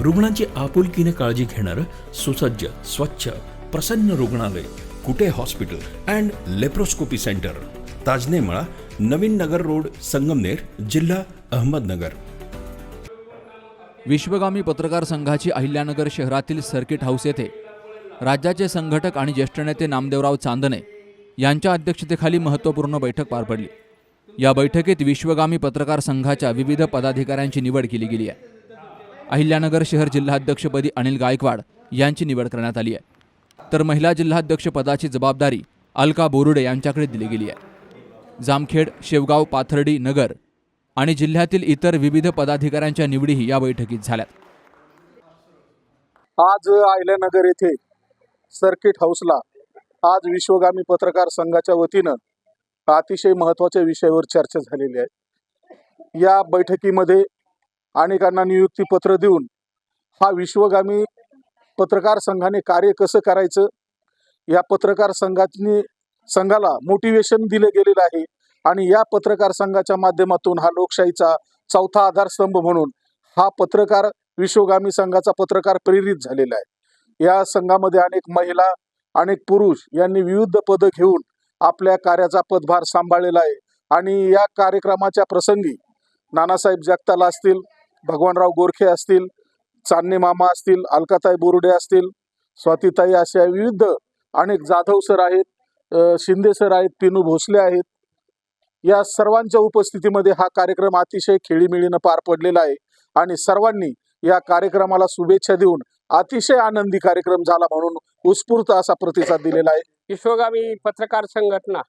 रुग्णांची आपुलकीने काळजी घेणारं सुसज्ज स्वच्छ प्रसन्न रुग्णालय Kute hospital and laparoscopy centre. Tajnemala Naveen Nagar road Sangamner जिल्हा अहमदनगर. विश्वगामी पत्रकार संघाची अहिल्यानगर शहरातील सर्किट हाऊस येथे राज्याचे संघटक आणि ज्येष्ठ नेते नामदेवराव चांदणे यांच्या अध्यक्षतेखाली महत्त्वपूर्ण बैठक पार पडली. या बैठकीत विश्वगामी पत्रकार संघाच्या विविध पदाधिकाऱ्यांची निवड केली गेली आहे. अहिल्यानगर शहर जिल्हाध्यक्षपदी अनिल गायकवाड यांची निवड करण्यात आली आहे. तर महिला जिल्हाध्यक्षपदाची जबाबदारी अलका बोरुडे यांच्याकडे दिली गेली आहे. जामखेड शेवगाव पाथर्डी नगर आणि जिल्ह्यातील इतर विविध पदाधिकाऱ्यांच्या निवडीही या बैठकीत झाल्यात. आज आयल्यानगर येथे सर्किट हाऊसला आज विश्वगामी पत्रकार संघाच्या वतीनं अतिशय महत्त्वाच्या विषयावर चर्चा झालेली आहे. या बैठकीमध्ये अनेकांना नियुक्तीपत्र देऊन हा विश्वगामी पत्रकार संघाने कार्य कसं करायचं? या पत्रकार संघाने संघाला मोटिवेशन दिलं गेलेलं आहे आणि या पत्रकार संघाच्या माध्यमातून हा लोकशाहीचा चौथा आधारस्तंभ म्हणून हा पत्रकार विश्वगामी संघाचा पत्रकार प्रेरित झालेला आहे. या संघामध्ये अनेक महिला अनेक पुरुष यांनी विविध पदं घेऊन आपल्या कार्याचा पदभार सांभाळलेला आहे. आणि या कार्यक्रमाच्या प्रसंगी नानासाहेब जगताला असतील भगवानराव गोरखे असतील चांदणे मामा असतील अलकाताई बोरुडे असतील स्वातीताई अशा विविध अनेक जाधव सर आहेत शिंदे सर आहेत पिनू भोसले आहेत. या सर्वांच्या उपस्थितीमध्ये हा कार्यक्रम अतिशय खेळीमेळीनं पार पडलेला आहे आणि सर्वांनी या कार्यक्रमाला शुभेच्छा देऊन अतिशय आनंदी कार्यक्रम झाला म्हणून उत्स्फूर्त असा प्रतिसाद दिलेला आहे. विश्वगामी पत्रकार संघटना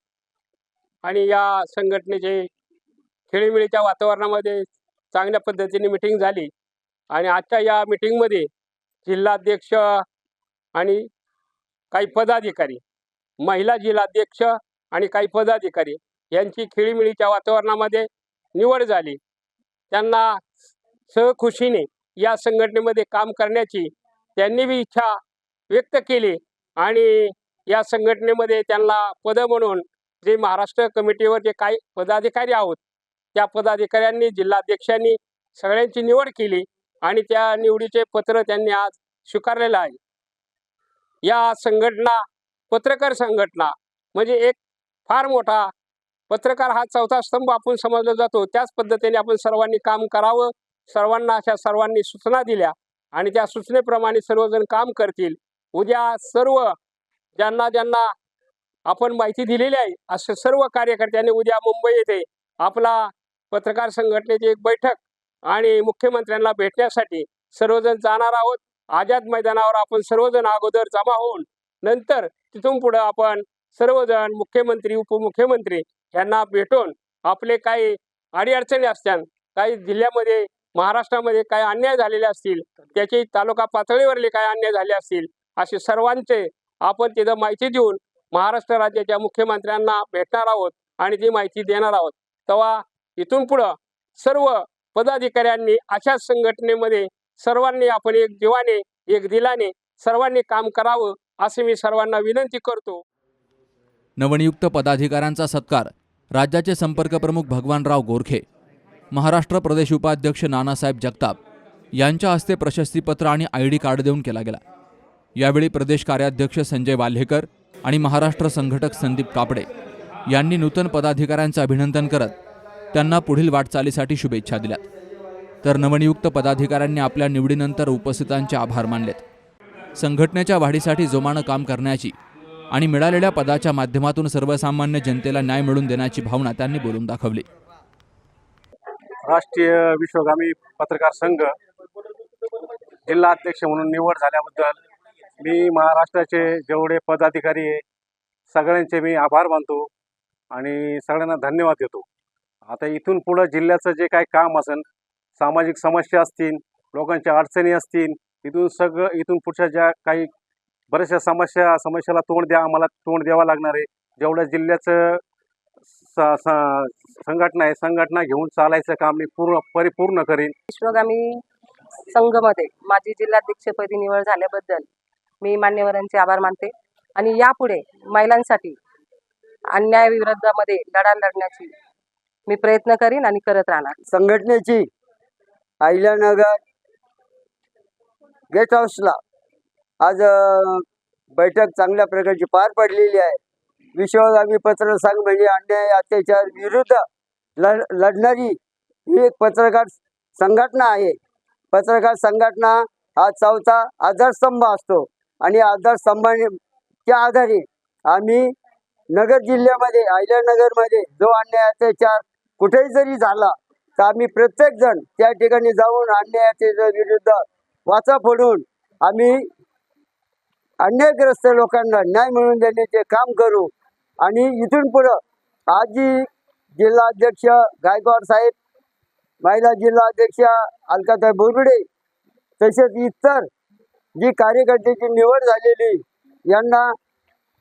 आणि या संघटनेचे खेळीमेळीच्या वातावरणामध्ये चांगल्या पद्धतीने मिटिंग झाली. आणि आजच्या या मिटिंगमध्ये जिल्हाध्यक्ष आणि काही पदाधिकारी महिला जिल्हाध्यक्ष आणि काही पदाधिकारी यांची खेळीमिळीच्या वातावरणामध्ये निवड झाली. त्यांना सहखुशीने या संघटनेमध्ये काम करण्याची त्यांनी बी इच्छा व्यक्त केली आणि या संघटनेमध्ये त्यांना पदं म्हणून जे महाराष्ट्र कमिटीवर जे काही पदाधिकारी आहोत त्या पदाधिकाऱ्यांनी जिल्हाध्यक्षांनी सगळ्यांची निवड केली आणि त्या निवडीचे पत्र त्यांनी आज स्वीकारलेलं आहे. या संघटना पत्रकार संघटना म्हणजे एक फार मोठा पत्रकार हा चौथा स्तंभ आपण समजला जातो. त्याच पद्धतीने आपण सर्वांनी काम करावं सर्वांना अशा सर्वांनी सूचना दिल्या आणि त्या सूचनेप्रमाणे सर्वजण काम करतील. उद्या सर्व ज्यांना ज्यांना आपण माहिती दिलेली आहे असे सर्व कार्यकर्त्यांनी उद्या मुंबई येथे आपला पत्रकार संघटनेची एक बैठक आणि मुख्यमंत्र्यांना भेटण्यासाठी सर्वजण जाणार आहोत. आझाद मैदानावर आपण सर्वजण अगोदर जमा होऊन नंतर तिथून पुढं आपण सर्वजण मुख्यमंत्री उपमुख्यमंत्री यांना भेटून आपले काही अडीअडचणी असतात काही जिल्ह्यामध्ये महाराष्ट्रामध्ये काही अन्याय झालेले असतील त्याची तालुका पातळीवरले काही अन्याय झाले असतील असे सर्वांचे आपण तिथं माहिती देऊन महाराष्ट्र राज्याच्या मुख्यमंत्र्यांना भेटणार आहोत आणि ती माहिती देणार आहोत. तेव्हा इथून पुढं सर्व पदाधिकाऱ्यांनी अशाच संघटनेमध्ये सर्वांनी आपण एक जीवाने एक दिलाने सर्वांनी काम करावं असे मी सर्वांना विनंती करतो. नवनियुक्त पदाधिकाऱ्यांचा सत्कार. राज्याचे संपर्क प्रमुख भगवानराव गोरखे. महाराष्ट्र प्रदेश उपाध्यक्ष नानासाहेब जगताप. यांच्या हस्ते प्रशस्तीपत्र आणि आय डी कार्ड देऊन केला गेला. यावेळी प्रदेश कार्याध्यक्ष संजय वाल्हेकर आणि महाराष्ट्र संघटक संदीप कापडे. यांनी नूतन पदाधिकाऱ्यांचं अभिनंदन करत त्यांना पुढील वाटचालीसाठी शुभेच्छा दिल्यात. तर नवनियुक्त पदाधिकाऱ्यांनी आपल्या निवडीनंतर उपस्थितांचे आभार मानलेत. संघटनेच्या वाढीसाठी जोमानं काम करण्याची आणि मिळालेल्या पदाच्या माध्यमातून सर्वसामान्य जनतेला न्याय मिळवून देण्याची भावना त्यांनी बोलून दाखवली. राष्ट्रीय विश्वगामी पत्रकार संघ जिल्हा अध्यक्ष म्हणून निवड झाल्याबद्दल मी महाराष्ट्राचे जेवढे पदाधिकारी आहे सगळ्यांचे मी आभार मानतो आणि सगळ्यांना धन्यवाद देतो. आता इथून पुढं जिल्ह्याचं जे काही काम असेल सामाजिक समस्या असतील लोकांच्या अडचणी असतील इथून सगळं इथून पुढच्या ज्या काही बऱ्याचशा समस्या समस्याला तोंड द्या आम्हाला तोंड द्यावं लागणार आहे. जेवढ्या जिल्ह्याचं स- संघटना आहे संघटना घेऊन चालायचं काम मी पूर्ण परिपूर्ण करीन. विश्वगामी संघमध्ये माझी जिल्हाध्यक्षपदी निवड झाल्याबद्दल मी मान्यवरांचे आभार मानते. आणि यापुढे महिलांसाठी अन्यायाविरोधामध्ये लढा लढण्याची मी प्रयत्न करीन आणि करत राहणार. संघटनेची अहिल्यानगर गेस्ट हाऊसला आज बैठक चांगल्या प्रकारची पार पडलेली आहे. विश्वगामी पत्र सांग म्हणजे अन्याय अत्याचार विरुद्ध लढ लढणारी ही एक पत्रकार संघटना आहे. पत्रकार संघटना हा चौथा आधारस्तंभ असतो आणि आधारस्तंभाच्या आधारे आम्ही नगर जिल्ह्यामध्ये अहिल्यानगरमध्ये जो अन्याय अत्याचार कुठेही जरी झाला तर आम्ही प्रत्येक जण त्या ठिकाणी जाऊन अन्यायाच्या विरुद्ध वाचा फोडून आम्ही अन्यायग्रस्त लोकांना न्याय मिळवून देण्याचे काम करू. आणि इथून पुढं आजी जिल्हाध्यक्ष गायकवाड साहेब महिला जिल्हाध्यक्ष अलकाताई बोरुडे तसेच इतर जी कार्यकर्त्याची निवड झालेली यांना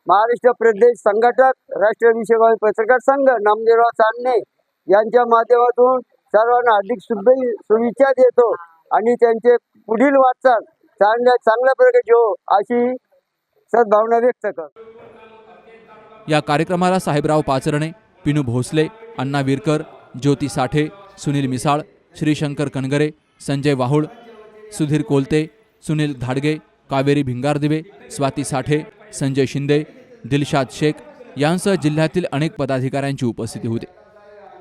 महाराष्ट्र प्रदेश संघटक राष्ट्रीय विषय पत्रकार संघ नामदेवराव चांदणे यांच्या माध्यमातून सर्वांना अधिक शुभे शुभेच्छा देतो आणि त्यांचे पुढील वाटचाल चांगल्या चांगल्या प्रकारची हो अशी सद्भावना व्यक्त करतो. या कार्यक्रमाला साहेबराव पाचरणे पिनू भोसले अण्णा विरकर ज्योती साठे सुनील मिसाळ श्रीशंकर कनगरे संजय वाहुळ सुधीर कोलते सुनील धाडगे कावेरी भिंगारदिवे स्वाती साठे संजय शिंदे दिलशाद शेख यांसह जिल्ह्यातील अनेक पदाधिकाऱ्यांची उपस्थिती होती.